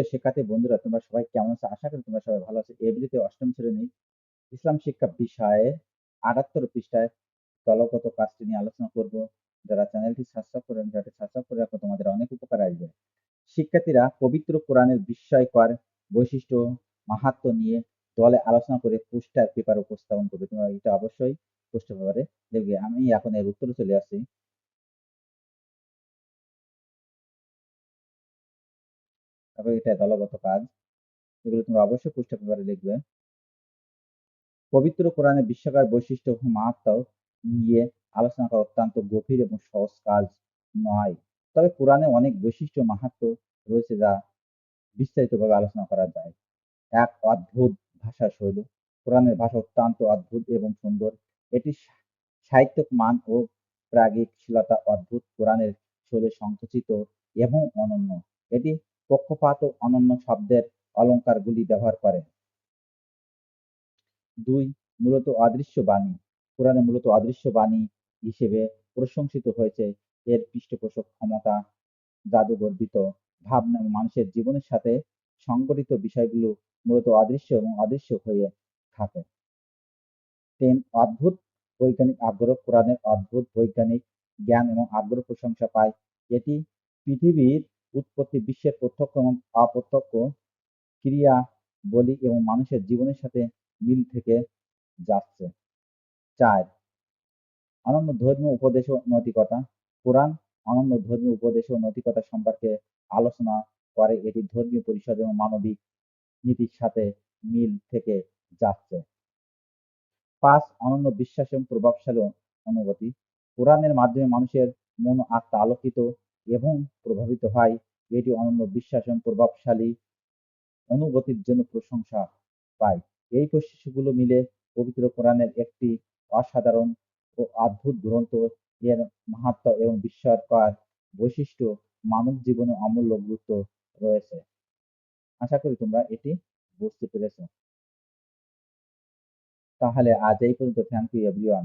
প্রিয় শিক্ষার্থী বন্ধুরা, তোমরা সবাই কেমন আছো? আশা করি তোমরা সবাই ভালো আছো। এভরিতে অষ্টম শ্রেণি, ইসলাম শিক্ষা বিষয়ে আটাত্তর পৃষ্ঠায় দলগত কাজটি নিয়ে আলোচনা করব। যারা চ্যানেলটি সাবস্ক্রাইব করেন যাতে সাবস্ক্রাইব করে রাখো, তোমাদের অনেক উপকার আসবে। শিক্ষার্থীরা পবিত্র কোরআনের বিস্ময়কর বৈশিষ্ট্য, মাহাত্ম নিয়ে দলে আলোচনা করে পোস্টার পেপার উপস্থাপন করবে। তোমরা এটা অবশ্যই পোস্টার পেপারে দেখবে। আমি এখন এর উত্তরে চলে আসি তারপরে এটা দলগত কাজ, এগুলো তোমরা অবশ্যই পোস্টার পেপারে লিখবে। পবিত্র কোরআনের বিশ্বকার বৈশিষ্ট্য ও মাহাত্ম নিয়ে আলোচনা করা অত্যন্ত গভীর এবং সহজ কাজ নয়। তবে কোরআনে অনেক বৈশিষ্ট্য মাহাত্ম রয়েছে যা বিস্তারিতভাবে আলোচনা করা যায়। এক অদ্ভুত ভাষা শৈলী। কোরআনের ভাষা অত্যন্ত অদ্ভুত এবং সুন্দর। এটি সাহিত্যিক মান ও প্রাগিকশীলতা অদ্ভুত। কোরআনের শৈলী সংকুচিত এবং অনন্য। এটি পক্ষপাত ও অনন্য শব্দের অলঙ্কারগুলি ব্যবহার করে দুই, মূলত অদৃশ্য বাণী। কোরআনে মূলত অদৃশ্য বাণী হিসেবে প্রশংসিত হয়েছে। এর পৃষ্ঠপোষক ক্ষমতা, জাদুগর্বিত ভাবনা মানুষের জীবনের সাথে সংগঠিত বিষয়গুলো মূলত অদৃশ্য এবং অদৃশ্য হয়ে থাকে। তিন, অদ্ভুত বৈজ্ঞানিক আগ্রহ। কোরআনের অদ্ভুত বৈজ্ঞানিক জ্ঞান এবং আগ্রহ প্রশংসা পায়। এটি পৃথিবীর উৎপত্তি বিশ্বের প্রত্যক্ষ এবং অপ্রত্যক্ষ ক্রিয়া বলি এবং মানুষের জীবনের সাথে মিল থেকে যাচ্ছে। চার অনন্য ধর্মীয় উপদেশ ও নৈতিকতা। কোরআন অনন্য ধর্মীয় উপদেশ ও নৈতিকতা সম্পর্কে আলোচনা করে। এটি ধর্মীয় পরিষদ এবং মানবিক নীতির সাথে মিল থেকে যাচ্ছে। পাঁচ অনন্য বিশ্বাস এবং প্রভাবশালী অনুভূতি। কোরআনের মাধ্যমে মানুষের মন আত্মা আলোকিত এবং প্রভাবিত হয়। এটি অনন্য বিশ্বাস এবং প্রভাবশালী অনুভূতির জন্য প্রশংসা পায়। এই বৈশিষ্ট্যগুলো মিলে পবিত্র কোরআনের একটি অসাধারণ ও অদ্ভুত গ্রন্থ, এর মাহাত্ম এবং বিস্ময়কর বৈশিষ্ট্য মানব জীবনে অমূল্য গুরুত্ব রয়েছে। আশা করি তোমরা এটি বুঝতে পেরেছ। তাহলে আজ এই পর্যন্ত। Thank you everyone